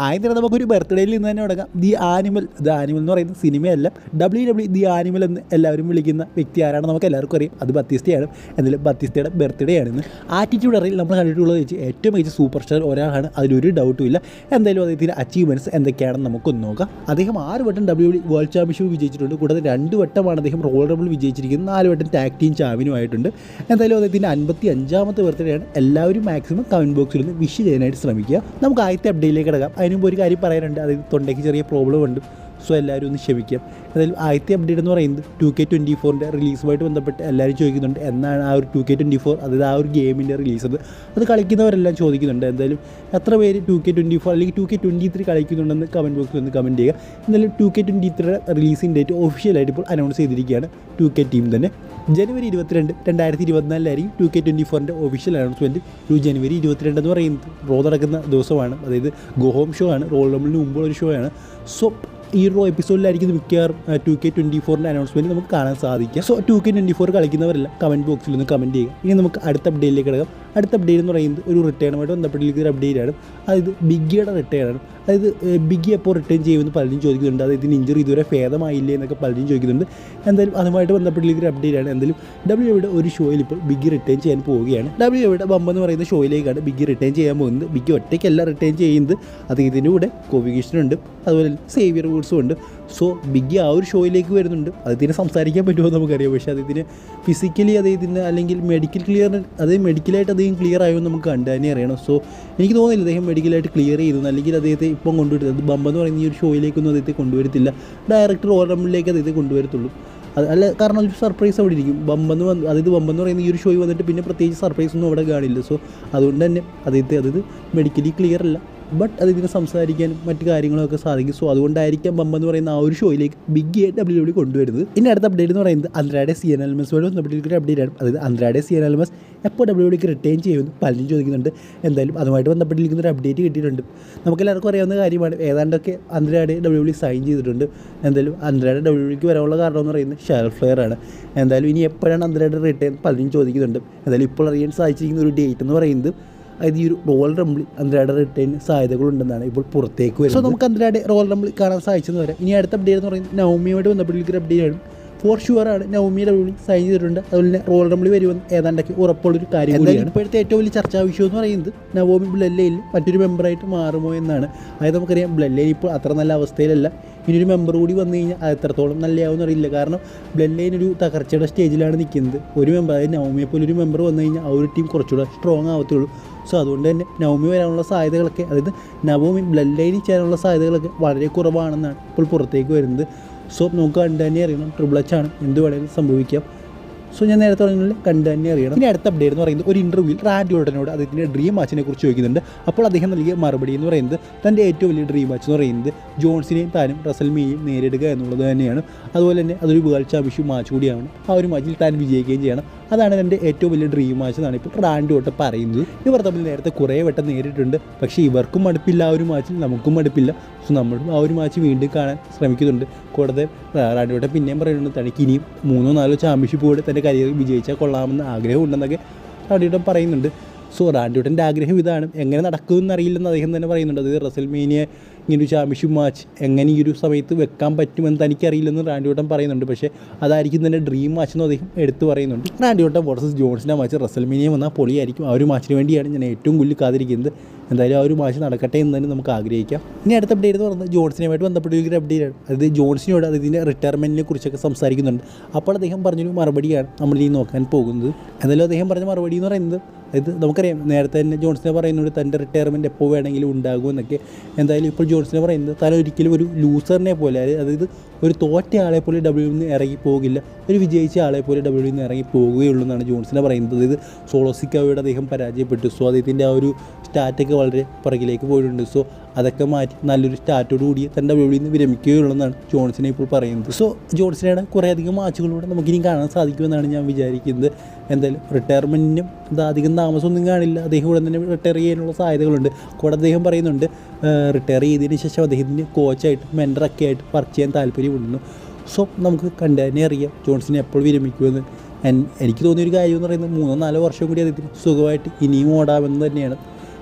ആദ്യം തന്നെ നമുക്കൊരു ബർത്ത്ഡേയിൽ നിന്ന് തന്നെ തുടങ്ങാം ദി ആനിമൽ ദ ആനിമൽ എന്ന് പറയുന്ന സിനിമയല്ല. ഡബ്ല്യു ഡബ്ല്യു ദി ആനിമൽ എന്ന് എല്ലാവരും വിളിക്കുന്ന വ്യക്തി ആരാണെന്ന് നമുക്ക് എല്ലാവർക്കും അറിയാം. അത് ബത്തിസ്തയാണ് എന്നാലും ബത്തിസ്തയുടെ ബർത്ത്ഡേ ആണെന്ന്. ആറ്റിറ്റ്യൂഡ് അറിയിൽ നമ്മൾ കണ്ടിട്ടുള്ളത് വെച്ച് ഏറ്റവും മികച്ച സൂപ്പർ സ്റ്റാർ ഒരാളാണ്. അതിലൊരു ഡൗട്ടും ഇല്ല. എന്തായാലും അദ്ദേഹത്തിന്റെ അച്ചീവ്മെന്റ്സ് എന്തൊക്കെയാണെന്ന് നമുക്കൊന്ന് നോക്കാം. അദ്ദേഹം ആറ് വട്ടം ഡബ്ല്യു വേൾഡ് ചാമ്പ്യൻഷിപ്പ് വിജയിച്ചിട്ടുണ്ട്. കൂടാതെ രണ്ട് വട്ടമാണ് അദ്ദേഹം റോൾ ഡബിൾ വിജയിച്ചിരിക്കുന്നത്. നാല് വട്ടം ടാഗ് ടീം ചാമ്പ്യനുമായിട്ടുണ്ട്. എന്തായാലും അദ്ദേഹത്തിന്റെ അൻപത്തി അഞ്ചാമത്തെ ബർത്ത്ഡേ ആണ്. എല്ലാവരും മാക്സിമം കമന്റ് ബോക്സിൽ നിന്ന് വിഷ് ചെയ്യാനായിട്ട് ശ്രമിക്കുക. നമുക്ക് ആദ്യത്തെ അപ്ഡേറ്റിലേക്ക് കിടക്കാം. അതിന് മുമ്പ് ഒരു കാര്യം പറയാനുണ്ട്. അതായത് തൊണ്ടയ്ക്ക് ചെറിയ പ്രോബ്ലം ഉണ്ട്. സോ എല്ലാവരും ഒന്ന് ക്ഷമിക്കാം. എന്തായാലും ആദ്യത്തെ അപ്ഡേറ്റ് എന്ന് പറയുന്നത് ടു കെ ട്വന്റി ഫോറിന്റെ റിലീസുമായിട്ട് ബന്ധപ്പെട്ട് എല്ലാവരും ചോദിക്കുന്നുണ്ട് എന്നാണ് ആ ഒരു ടു കെ ട്വന്റി ഫോർ അതായത് ആ ഒരു ഗെയിമിന്റെ റിലീസ് അത് അത് കളിക്കുന്നവരെല്ലാം ചോദിക്കുന്നുണ്ട്. എന്തായാലും എത്ര പേര് ടു കെ ട്വന്റി ഫോർ അല്ലെങ്കിൽ ടു കെ ട്വന്റി ത്രീ കളിക്കുന്നുണ്ടെന്ന് കമന്റ് ബോക്സിൽ ഒന്ന് കമന്റ് ചെയ്യുക. എന്തായാലും ടു കെ ട്വന്റി ത്രീയുടെ റിലീസിംഗ് ഡേറ്റ് ഒഫീഷ്യലായിട്ട് ഇപ്പോൾ അനൗൺസ് ചെയ്തിരിക്കുകയാണ് ടു കെ ടീം തന്നെ. ജനുവരി ഇരുപത്തിരണ്ട് രണ്ടായിരത്തി ഇരുപത്തിനാലിലായിരിക്കും ടു കെ ട്വന്റി ഫോറിന്റെ ഒഫീഷ്യൽ അനൗൺസ്മെന്റ് ഒരു ജനുവരി ഇരുപത്തിരണ്ട് എന്ന് പറയുന്നത്. റോ നടക്കുന്ന ദിവസമാണ്. അതായത് ഗോ ഹോം ഷോ ആണ്. റോൾ ഡബിളിന് മുമ്പുള്ള ഒരു ഷോ ആണ്. സോ ഈ ഒരു എപ്പിസോഡിലായിരിക്കും മിക്കവാറും ടു കെ ട്വന്റി ഫോറിന്റെ അനൗൺസ്മെന്റ് നമുക്ക് കാണാൻ സാധിക്കുക. So two K twenty four കളിക്കുന്നവരെല്ലാം comment ബോക്സിൽ ഒന്ന് കമന്റ് ചെയ്യുക. ഇനി നമുക്ക് അടുത്ത അപ്ഡേറ്റിലേക്ക് കിടക്കാം. അടുത്ത അപ്ഡേറ്റ് എന്ന് പറയുന്നത് ഒരു റിട്ടേണുമായിട്ട് ബന്ധപ്പെട്ടിരിക്കുന്ന ഒരു അപ്ഡേറ്റ് ആണ്. അതായത് ബിഗിയുടെ റിട്ടേൺ ആണ്. അതായത് ബിഗ്ഗി ബിഗി എപ്പോൾ റിട്ടേൺ ചെയ്യുമെന്ന് പലരും ചോദിക്കുന്നുണ്ട്. അതായത് ഇഞ്ചറി ഇതുവരെ ഭേദമായില്ലേ എന്നൊക്കെ പലരും ചോദിക്കുന്നുണ്ട്. എന്തായാലും അതുമായിട്ട് ബന്ധപ്പെട്ടിരിക്കുന്ന ഒരു അപ്ഡേറ്റ് ആണ്. എന്തായാലും ഡബ്ല്യു എവിടെ ഒരു ഷോയിൽ ഇപ്പോൾ ബിഗ്ഗി റിട്ടേൺ ചെയ്യാൻ പോവുകയാണ്. ഡബ്ല്യു എവിടെ ബമ്പ് എന്ന് പറയുന്ന ഷോയിലേക്കാണ് ബിഗ്ഗി റിട്ടേൺ ചെയ്യാൻ പോകുന്നത്. ബിഗി ഒറ്റയ്ക്കല്ല റിട്ടേൺ ചെയ്യുന്നത്. അത് ഇതിന്റെ കൂടെ കോവികേഷനുണ്ട് അതുപോലെ സേവിയർ വൂഡ്സും ഉണ്ട്. സോ ബിഗ്ഗി ആ ഒരു ഷോയിലേക്ക് വരുന്നുണ്ട്. അദ്ദേഹത്തിന് സംസാരിക്കാൻ പറ്റുമോ നമുക്കറിയാം. പക്ഷേ അദ്ദേഹത്തിന് ഫിസിക്കലി അദ്ദേഹത്തിന് അല്ലെങ്കിൽ മെഡിക്കൽ ക്ലിയർ അതായത് മെഡിക്കലായിട്ട് അദ്ദേഹം ക്ലിയർ ആയോ നമുക്ക് കണ്ടു തന്നെ അറിയണം. സോ എനിക്ക് തോന്നുന്നില്ല അദ്ദേഹം മെഡിക്കലായിട്ട് ക്ലിയർ ചെയ്തു. അല്ലെങ്കിൽ അദ്ദേഹത്തെ ഇപ്പം കൊണ്ടുവരുന്നത് ബമ്പ് എന്ന് പറയുന്ന ഈ ഒരു ഷോയിലേക്കൊന്നും അദ്ദേഹത്തെ കൊണ്ടുവരത്തില്ല. ഡയറക്ടർ ഓർഡറിലേക്ക് അദ്ദേഹത്തെ കൊണ്ടുവരത്തുള്ളൂ. അത് അല്ല കാരണം ഒരു സർപ്രൈസ് അവിടെ ഇരിക്കും. ബമ്പെന്ന് വന്ന് അതായത് ബമ്പെന്ന് പറയുന്ന ഈ ഒരു ഷോയിൽ വന്നിട്ട് പിന്നെ പ്രത്യേകിച്ച് സർപ്രൈസ് ഒന്നും അവിടെ കാണില്ല. സോ അതുകൊണ്ട് തന്നെ അദ്ദേഹത്തെ അതായത് മെഡിക്കലി ക്ലിയർ അല്ല. ബട്ട് അതിങ്ങനെ സംസാരിക്കാനും മറ്റു കാര്യങ്ങളൊക്കെ സാധിക്കും. സോ അതുകൊണ്ടായിരിക്കാം ബമ്പ എന്ന് പറയുന്ന ആ ഒരു ഷോയിലേക്ക് ബിഗ് എ ഡബ്ല്യൂ ഡി കൊണ്ടുവരുന്നത്. ഇനി അടുത്ത അപ്ഡേറ്റ് എന്ന് പറയുന്നത് അന്ത്രാഡെ സി എൻ എൽമസുമായിട്ട് ഒന്ന് അപ്ഡേറ്റ് ആണ്. അതായത് അന്ത്രാഡെ സി എൻ എൽമസ് എപ്പോൾ ഡബ്ല്യൂ ഡിക്ക് റിട്ടേൺ ചെയ്യുമെന്ന് പലരും ചോദിക്കുന്നുണ്ട്. എന്തായാലും അതുമായിട്ട് ബന്ധപ്പെട്ടിരിക്കുന്ന ഒരു അപ്ഡേറ്റ് കിട്ടിയിട്ടുണ്ട്. നമുക്ക് എല്ലാവർക്കും അറിയാവുന്ന കാര്യമാണ്. ഏതാണ്ടൊക്കെ അന്ത്രാഡെ ഡബ്ല്യൂ ഡി സൈൻ ചെയ്തിട്ടുണ്ട്. എന്തായാലും അന്ത്രാഡെ ഡബ്ല്യൂ ഡിക്ക് വരാനുള്ള കാരണം എന്ന് പറയുന്നത് ഷെയർ ഫ്ലെയർ ആണ്. എന്തായാലും ഇനി എപ്പോഴാണ് അന്ത്രാഡെ റിട്ടേൺ പലരും ചോദിക്കുന്നുണ്ട്. എന്തായാലും ഇപ്പോൾ അറിയാൻ സാധിച്ചിരിക്കുന്ന ഒരു ഡേറ്റ് എന്ന് പറയുന്നത് അതായത് ഈ ഒരു റോയൽ റംബിൾ അന്ത്രാടെ റിട്ടേൺ സാധ്യതകളുണ്ടെന്നാണ് ഇപ്പോൾ പുറത്തേക്ക് വരുന്നത്. സോ നമുക്ക് അന്ത്രാടെ റോൾ റംബിൾ കാണാൻ സാധിച്ചെന്ന് വരാം ഇനി അടുത്ത അപ്ഡേറ്റ് എന്ന് പറയുന്നത് നവമിയുമായിട്ട് ബന്ധപ്പെട്ടിരിക്കുന്ന അപ്ഡേറ്റ് ആണ്. ഫോർ ഷുവർ ആണ് നവമിയുടെ വിളി സൈൻ ചെയ്തിട്ടുണ്ട്. അതുപോലെ തന്നെ റോൾ റംബിൾ വരുമെന്ന് ഏതാണ്ടൊക്കെ ഉറപ്പുള്ളൊരു കാര്യം കൂടിയാണ്. ഇപ്പോഴത്തെ ഏറ്റവും വലിയ ചർച്ചാ വിഷയം എന്ന് പറയുന്നത് നവോമി ബ്ലല്ലയിൽ മറ്റൊരു മെമ്പറായിട്ട് മാറുമോ എന്നാണ്. അതായത് നമുക്കറിയാം ബ്ലല്ലയിൽ ഇപ്പോൾ അത്ര നല്ല അവസ്ഥയിലല്ല. ഇനി ഒരു മെമ്പർ കൂടി വന്നു കഴിഞ്ഞാൽ അത് എത്രത്തോളം നല്ലയാവും അറിയില്ല കാരണം ബ്ലല്ലൈൻ ഒരു തകർച്ചയുടെ സ്റ്റേജിലാണ് നിൽക്കുന്നത്. ഒരു മെമ്പർ അതായത് നവമിയെ പോലൊരു ഒരു മെമ്പർ വന്നു കഴിഞ്ഞാൽ ആ ഒരു ടീം കുറച്ചുകൂടെ സ്ട്രോങ് ആവത്തുള്ളൂ. സോ അതുകൊണ്ട് തന്നെ നവമി വരാനുള്ള സാധ്യതകളൊക്കെ അതായത് നവോമി ബ്ലഡ് ലൈനിൽ ചേരാനുള്ള സാധ്യതകളൊക്കെ വളരെ കുറവാണെന്നാണ് ഇപ്പോൾ പുറത്തേക്ക് വരുന്നത്. സോ നമുക്ക് കണ്ടു തന്നെ അറിയണം. ട്രിപ്പിൾ എച്ച് ആണ്. എന്ത് വേണമെങ്കിലും സംഭവിക്കാം. സോ ഞാൻ നേരത്തെ പറഞ്ഞാൽ കണ്ടു തന്നെ അറിയണം. ഇനി അടുത്ത അപ്ഡേറ്റ് എന്ന് പറയുന്നത് ഒരു ഇന്റർവ്യൂവിൽ റാൻഡി ഓർട്ടനോട് അദ്ദേഹത്തിന്റെ ഡ്രീം മാച്ചിനെ കുറിച്ച് ചോദിക്കുന്നുണ്ട്. അപ്പോൾ അദ്ദേഹം നൽകിയ മറുപടി എന്ന് പറയുന്നത് തന്റെ ഏറ്റവും വലിയ ഡ്രീം മാച്ച് എന്ന് പറയുന്നത് ജോൺസിനെയും താനും റസൽമിയെയും നേരിടുക എന്നുള്ളത് തന്നെയാണ്. അതുപോലെ തന്നെ അതൊരു വേൾഡ് ചാമ്പ്യൻഷിപ്പ് മാച്ച് കൂടിയാണ്. ആ ഒരു മാച്ചിൽ താൻ വിജയിക്കുകയും ചെയ്യണം. അതാണ് എന്റെ ഏറ്റവും വലിയ ഡ്രീം മാച്ച് എന്നാണ് ഇപ്പോൾ റാൻഡി തൊട്ട് പറയുന്നത്. ഇവർ തമ്മിൽ നേരത്തെ കുറേ വട്ടം നേരിട്ടുണ്ട് പക്ഷേ ഇവർക്കും മടുപ്പില്ല ആ ഒരു മാച്ചിൽ നമുക്കും മടുപ്പില്ല. സോ നമ്മളും ആ ഒരു മാച്ച് വീണ്ടും കാണാൻ ശ്രമിക്കുന്നുണ്ട്. കൂടാതെ റാൻഡി തൊട്ട് പിന്നെയും പറയുന്നുണ്ട് തനിക്ക് ഇനിയും മൂന്നോ നാലോ ചാമ്പ്യൻഷിപ്പ് കൂടെ തന്റെ കരിയർ വിജയിച്ചാൽ കൊള്ളാമെന്ന് ആഗ്രഹം ഉണ്ടെന്നൊക്കെ റാൻഡി തൊട്ട് പറയുന്നുണ്ട്. സോ റാൻഡ്യൂട്ടന്റെ ആഗ്രഹം ഇതാണ്. എങ്ങനെ നടക്കുമെന്ന് അറിയില്ലെന്ന് അദ്ദേഹം തന്നെ പറയുന്നുണ്ട്. അത് റസൽമേനിയ ഇങ്ങനെ ഒരു ചാമ്പ്യൻഷിപ്പ് മാച്ച് എങ്ങനെ ഈ ഒരു സമയത്ത് വെക്കാൻ പറ്റുമെന്ന് തനിക്കറിയില്ലെന്ന് റാൻഡ്യൂട്ടൻ പറയുന്നുണ്ട്. പക്ഷേ അതായിരിക്കും തന്നെ ഡ്രീം മാച്ച് എന്ന് അദ്ദേഹം എടുത്തു പറയുന്നുണ്ട്. റാൻഡ്യൂട്ടൻ വേഴ്സസ് ജോൺസിന്റെ മാച്ച് റസൽമേനിയ വന്നാൽ പൊളിയായിരിക്കും. ആ ഒരു മാച്ചിന് വേണ്ടിയാണ് ഞാൻ ഏറ്റവും കൂടുതൽ കാത്തിരിക്കുന്നത്. എന്തായാലും ആ ഒരു മാച്ച് നടക്കട്ടെ എന്ന് തന്നെ നമുക്ക് ആഗ്രഹിക്കാം. ഇനി അടുത്ത അപ്ഡേറ്റ് എന്ന് പറഞ്ഞാൽ ജോൺസിനുമായിട്ട് ഒരു അപ്ഡേറ്റ് ആണ്. അതായത് ജോൺസിനോട് അതിന്റെ റിട്ടയർമെന്റിനെ കുറിച്ചൊക്കെ സംസാരിക്കുന്നുണ്ട്. അപ്പോൾ അദ്ദേഹം പറഞ്ഞൊരു മറുപടിയാണ് നമ്മൾ ഈ നോക്കാൻ പോകുന്നത്. എന്തായാലും അദ്ദേഹം പറഞ്ഞ മറുപടി എന്ന് പറയുന്നത് ഇത് നമുക്കറിയാം. നേരത്തെ തന്നെ ജോൺസിനെ പറയുന്നുണ്ട് തന്റെ റിട്ടയർമെന്റ് എപ്പോൾ വേണമെങ്കിലും ഉണ്ടാകും എന്നൊക്കെ. എന്തായാലും ഇപ്പോൾ ജോൺസിനെ പറയുന്നത് താൻ ഒരിക്കലും ഒരു ലൂസറിനെ പോലെ അതായത് ഒരു തോറ്റ ആളെ പോലെ ഡബ്ല്യു നിന്ന് ഇറങ്ങി പോകില്ല. ഒരു വിജയിച്ച ആളെ പോലെ ഡബ്ല്യു നിന്ന് ഇറങ്ങി പോവുകയുള്ളൂ എന്നാണ് ജോൺസിനെ പറയുന്നത്. അതായത് സോളോസിക്കാവയുടെ അദ്ദേഹം പരാജയപ്പെട്ടു. സോ അദ്ദേഹത്തിന്റെ ആ ഒരു സ്റ്റാറ്റൊക്കെ വളരെ പുറകിലേക്ക് പോയിട്ടുണ്ട്. സോ അതൊക്കെ മാറ്റി നല്ലൊരു സ്റ്റാറ്റോട് കൂടി തന്റെ ഡബ്ല്യു നിന്ന് വിരമിക്കുകയുള്ളൂ എന്നാണ് ജോൺസിനെ ഇപ്പോൾ പറയുന്നത്. സോ ജോൺസിനെയുടെ കുറേയധികം മാച്ചുകളിലൂടെ നമുക്കിനി കാണാൻ സാധിക്കുമെന്നാണ് ഞാൻ വിചാരിക്കുന്നത്. എന്തായാലും റിട്ടയർമെന്റിനും എന്താ അധികം താമസമൊന്നും കാണില്ല. അദ്ദേഹം ഉടൻ തന്നെ റിട്ടയർ ചെയ്യാനുള്ള സാധ്യതകളുണ്ട്. കൂടെ അദ്ദേഹം പറയുന്നുണ്ട് റിട്ടയർ ചെയ്തതിന് ശേഷം അദ്ദേഹത്തിന് കോച്ചായിട്ട് മെന്ററൊക്കെ ആയിട്ട് വർക്ക് ചെയ്യാൻ താല്പര്യമുണ്ടെന്നു. സോ നമുക്ക് കണ്ടു തന്നെ അറിയാം ജോൺസിനെ എപ്പോൾ വിരമിക്കുമെന്ന്. എനിക്ക് തോന്നിയൊരു കാര്യം എന്ന് പറയുന്നത് മൂന്നോ നാലോ വർഷം കൂടി അദ്ദേഹത്തിന് സുഖമായിട്ട് ഇനിയും ഓടാമെന്ന് തന്നെയാണ്.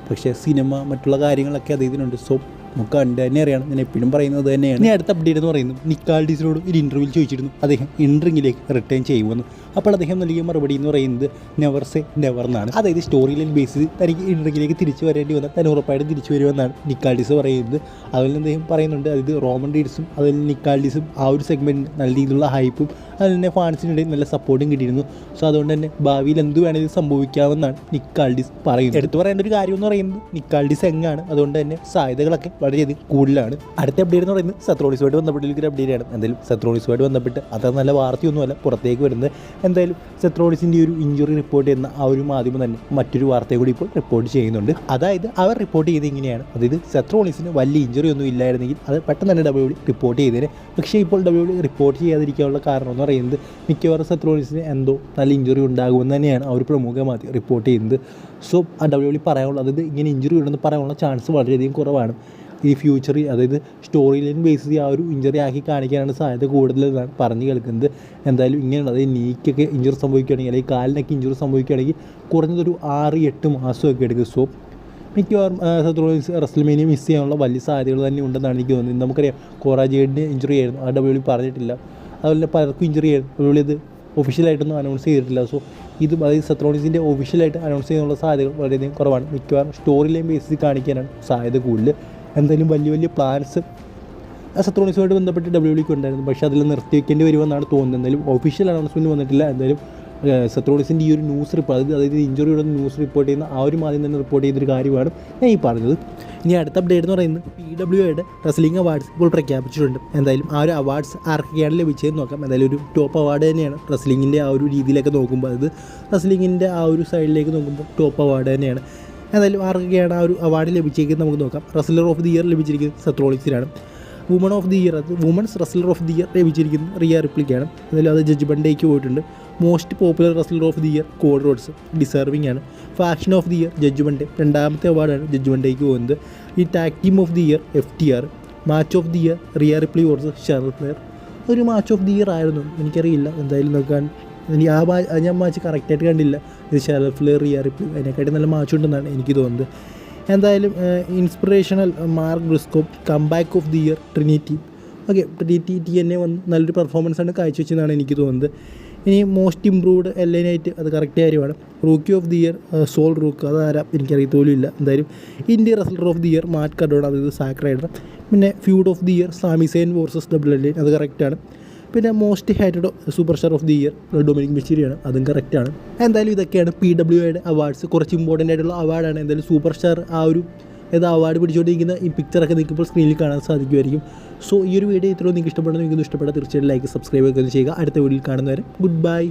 പക്ഷേ സിനിമ മറ്റുള്ള കാര്യങ്ങളൊക്കെ അദ്ദേഹത്തിനുണ്ട്. സോ നമുക്ക് കണ്ട് തന്നെ അറിയണം. ഞാൻ എപ്പോഴും പറയുന്നത് തന്നെയാണ്. ഇനി അടുത്ത അപ്ഡേറ്റ് എന്ന് പറയുന്നത് നിക്കാൾഡീസിനോട് ഒരു ഇന്റർവ്യൂവിൽ ചോദിച്ചിരുന്നു. അദ്ദേഹം ഇൻട്രിങ്ങിലേക്ക് റിട്ടേൺ ചെയ്യുമെന്ന്. അപ്പോൾ അദ്ദേഹം നൽകിയ മറുപടി എന്ന് പറയുന്നത് നെവർ സേ നെവർ എന്നാണ്. അതായത് സ്റ്റോറി ലൈൻ ബേസിൽ തനിക്ക് ഇൻട്രിങ്ങിലേക്ക് തിരിച്ചു വരേണ്ടി വന്നാൽ തന്നെ ഉറപ്പായിട്ട് തിരിച്ചു വരുമെന്നാണ് നിക്കാൾഡീസ് പറയുന്നത്. അതിൽ അദ്ദേഹം പറയുന്നുണ്ട് അതായത് റോമൻ ഡീഡ്സും അതിൽ നിക്കാൾഡീസും ആ ഒരു സെഗ്മെന്റ് നല്ല രീതിയിലുള്ള ഹൈപ്പും അതിൽ തന്നെ ഫാൻസിനിടയിൽ നല്ല സപ്പോർട്ടും കിട്ടിയിരുന്നു. സോ അതുകൊണ്ട് തന്നെ ഭാവിയിൽ എന്ത് വേണമെങ്കിലും സംഭവിക്കാമെന്നാണ് നിക്കാൾഡീസ് പറയുന്നത്. എടുത്തു പറയേണ്ട ഒരു കാര്യം എന്ന് പറയുന്നത് നിക്കാൾഡീസ് എങ്ങാണ് അതുകൊണ്ട് തന്നെ സാധ്യതകളൊക്കെ വളരെയധികം കൂടുതലാണ്. അടുത്ത അപ്ഡേറ്റ് എന്ന് പറയുന്നത് സത്രോണിസുമായിട്ട് അപ്ഡേറ്റ് ആണ്. എന്തായാലും സത്രോണിസുമായിട്ട് ബന്ധപ്പെട്ട് അത്ര നല്ല വാർത്തയൊന്നുമല്ല. പുറത്തേക്ക് വരുന്നത് എന്തായാലും സത്രോണിസിന്റെ ഒരു ഇഞ്ചുറി റിപ്പോർട്ട് ചെയ്യുന്ന ആ ഒരു മാധ്യമം തന്നെ മറ്റൊരു വാർത്തയെ കൂടി ഇപ്പോൾ റിപ്പോർട്ട് ചെയ്യുന്നുണ്ട്. അതായത് അവർ റിപ്പോർട്ട് ചെയ്ത് ഇങ്ങനെയാണ്. അതായത് സത്രോണിസിന് വലിയ ഇഞ്ചുറി ഒന്നും ഇല്ലായിരുന്നെങ്കിൽ അത് പെട്ടെന്ന് തന്നെ ഡബ്ല്യു റിപ്പോർട്ട് ചെയ്തേനെ. പക്ഷേ ഇപ്പോൾ ഡബ്ല്യു റിപ്പോർട്ട് ചെയ്യാതിരിക്കാനുള്ള കാരണം എന്ന് പറയുന്നത് മിക്കവാറും സത്രോണിസിന് എന്തോ നല്ല ഇഞ്ചുറി ഉണ്ടാകുമെന്ന് തന്നെയാണ് ഒരു പ്രമുഖ മാധ്യമം റിപ്പോർട്ട് ചെയ്യുന്നത്. സോ ഡബ്ല്യു പറയാനുള്ള അതായത് ഇങ്ങനെ ഇഞ്ചുറി വരുമെന്ന് പറയാനുള്ള ചാൻസ് വളരെയധികം കുറവാണ്. ഈ ഫ്യൂച്ചർ അതായത് സ്റ്റോറി ലൈൻ ബേസ് ചെയ്ത് ആ ഒരു ഇഞ്ചറി ആക്കി കാണിക്കാനാണ് സാധ്യത കൂടുതലെന്നാണ് പറഞ്ഞു കേൾക്കുന്നത്. എന്തായാലും ഇങ്ങനെയാണ് അതായത് നീക്കൊക്കെ ഇഞ്ചുറി സംഭവിക്കുകയാണെങ്കിൽ അല്ലെങ്കിൽ കാലിനൊക്കെ ഇഞ്ചുറി സംഭവിക്കുകയാണെങ്കിൽ കുറഞ്ഞതൊരു ആറ് എട്ട് മാസമൊക്കെ എടുക്കും. സോ മിക്കവാറും സത്രോസ് റസ്ലമേനിയ മിസ് ചെയ്യാനുള്ള വലിയ സാധ്യതകൾ തന്നെ ഉണ്ടെന്നാണ് എനിക്ക് തോന്നുന്നത്. നമുക്കറിയാം കോറാജേഡിന് ഇഞ്ചുറി ആയിരുന്നു. ആ ഡബ്ല്യു പറഞ്ഞിട്ടില്ല. അതുപോലെ പലർക്കും ഇഞ്ചുറി ആയിരുന്നു. ഡബ്ല്യു ഇത് ഒഫീഷ്യലായിട്ടൊന്നും അനൗൺസ് ചെയ്തിട്ടില്ല. സോ ഇത് അതായത് സത്രോണിസിന്റെ ഒഫീഷ്യലായിട്ട് അനൗൺസ് ചെയ്യാനുള്ള സാധ്യതകൾ വളരെയധികം കുറവാണ്. മിക്കവാറും സ്റ്റോറി ലൈൻ ബേസിൽ കാണിക്കാനാണ് സാധ്യത കൂടുതൽ. എന്തായാലും വലിയ വലിയ പ്ലാൻസ് സത്രോണിസുമായിട്ട് ബന്ധപ്പെട്ട് ഡബ്ല്യു ഡിക്ക് ഉണ്ടായിരുന്നു. പക്ഷേ അതിൽ നിർത്തി വയ്ക്കേണ്ടി വരുമെന്നാണ് തോന്നുന്നത്. എന്തായാലും ഒഫീഷ്യൽ അനൗൺസ്മെന്റ് വന്നിട്ടില്ല. എന്തായാലും സത്രോണിസിന്റെ ഈ ഒരു ന്യൂസ് റിപ്പോർട്ട് അതായത് അതായത് ഇഞ്ചുറിയുടെ ന്യൂസ് റിപ്പോർട്ട് ചെയ്യുന്ന ആ ഒരു മാധ്യമം തന്നെ റിപ്പോർട്ട് ചെയ്തൊരു കാര്യമാണ് ഞാൻ ഈ പറഞ്ഞത്. ഇനി അടുത്ത അപ്ഡേറ്റ് എന്ന് പറയുന്നത് പി ഡബ്ല്യു എയുടെ റെസ്ലിംഗ് അവാർഡ്സ് ഇപ്പോൾ പ്രഖ്യാപിച്ചിട്ടുണ്ട്. എന്തായാലും ആ ഒരു അവാർഡ്സ് ആർക്കൊക്കെയാണ് ലഭിച്ചതെന്ന് നോക്കാം. എന്തായാലും ഒരു ടോപ്പ് അവാർഡ് തന്നെയാണ്. റെസ്ലിങ്ങിന്റെ ആ ഒരു രീതിയിലൊക്കെ നോക്കുമ്പോൾ അത് റെസ്ലിങ്ങിന്റെ ആ ഒരു സൈഡിലേക്ക് നോക്കുമ്പോൾ ടോപ്പ് അവാർഡ് തന്നെയാണ്. എന്തായാലും ആർക്കൊക്കെയാണ് ആ ഒരു അവാർഡ് ലഭിച്ചേക്കുന്നത് നമുക്ക് നോക്കാം. റെസ്ലർ ഓഫ് ദി ഇയർ ലഭിച്ചിരിക്കുന്നത് സത്രോളിക്സിനാണ് വുമൺ ഓഫ് ദി ഇയർ അത് women's wrestler of the year ലഭിച്ചിരിക്കുന്നത് റിയ റിപ്ലിക്കാണ്. എന്തായാലും അത് ജഡ്ജ്മെന്റേക്ക് പോയിട്ടുണ്ട്. Most popular wrestler of the year Cody Rhodes deserving ആണ്. Faction of the year Judgment രണ്ടാമത്തെ അവാർഡാണ് ജഡ്ജ്മെന്റേക്ക് പോകുന്നത്. ഈ tag team of the year F T R match of the year Rhea Ripley ഓർഡ്സ് ഷെറൽ പ്ലെയർ ഒരു മാച്ച് ഓഫ് ദി ഇയർ ആയിരുന്നു. എനിക്കറിയില്ല. എന്തായാലും നോക്കാൻ. എനിക്ക് ആ മാ ഞാൻ മാച്ച് കറക്റ്റായിട്ട് കണ്ടില്ല. ഇത് ഷെറൽ പ്ലെയർ റിയ റിപ്ലി അതിനെക്കാട്ടി നല്ല മാച്ച് ഉണ്ടെന്നാണ് എനിക്ക് തോന്നുന്നത്. എന്തായാലും inspirational Mark Briscoe comeback of the year Trinity okay Trinity T എന്നെ വന്ന് നല്ലൊരു പെർഫോമൻസ് ആണ് കാഴ്ചവെച്ചതെന്നാണ് എനിക്ക് തോന്നുന്നത്. ഇനി മോസ്റ്റ് ഇമ്പ്രൂവ്ഡ് ഐറ്റ് അത് കറക്റ്റ് കാര്യമാണ്. Rookie of the year Sol Ruca അത് ആരാ എനിക്കറിയത്തോലും ഇല്ല. എന്തായാലും India wrestler of the year Matt Cardona അതായത് സാക്ക് റൈഡർ പിന്നെ feud of the year Sami Zayn versus W L അത് കറക്റ്റാണ് പിന്നെ most hated superstar of the year Dominik മിച്ചിരിയാണ് അതും കറക്റ്റാണ് എന്തായാലും ഇതൊക്കെയാണ് പി ഡബ്ല്യു ഐയുടെ അവാർഡ്സ് കുറച്ച് ഇമ്പോർട്ടന്റ് ആയിട്ടുള്ള അവാർഡാണ് എന്തായാലും സൂപ്പർ സ്റ്റാർ ആ ഒരു ഏത് അവാർഡ് പിടിച്ചുകൊണ്ടിരിക്കുന്ന ഈ പിക്ചറൊക്കെ നിൽക്കുമ്പോൾ സ്ക്രീനിൽ കാണാൻ സാധിക്കുമായിരിക്കും. സോ ഈ ഒരു വീഡിയോ ഇത്രയും നിങ്ങൾക്ക് ഇഷ്ടപ്പെടുന്ന നിങ്ങൾക്ക് ഇഷ്ടപ്പെട്ടാൽ തീർച്ചയായിട്ടും ലൈക്ക് സബ്സ്ക്രൈബ് ഒക്കെ ചെയ്യുക. അടുത്ത വീഡിയോയിൽ കാണുന്നവരെ ഗുഡ് ബൈ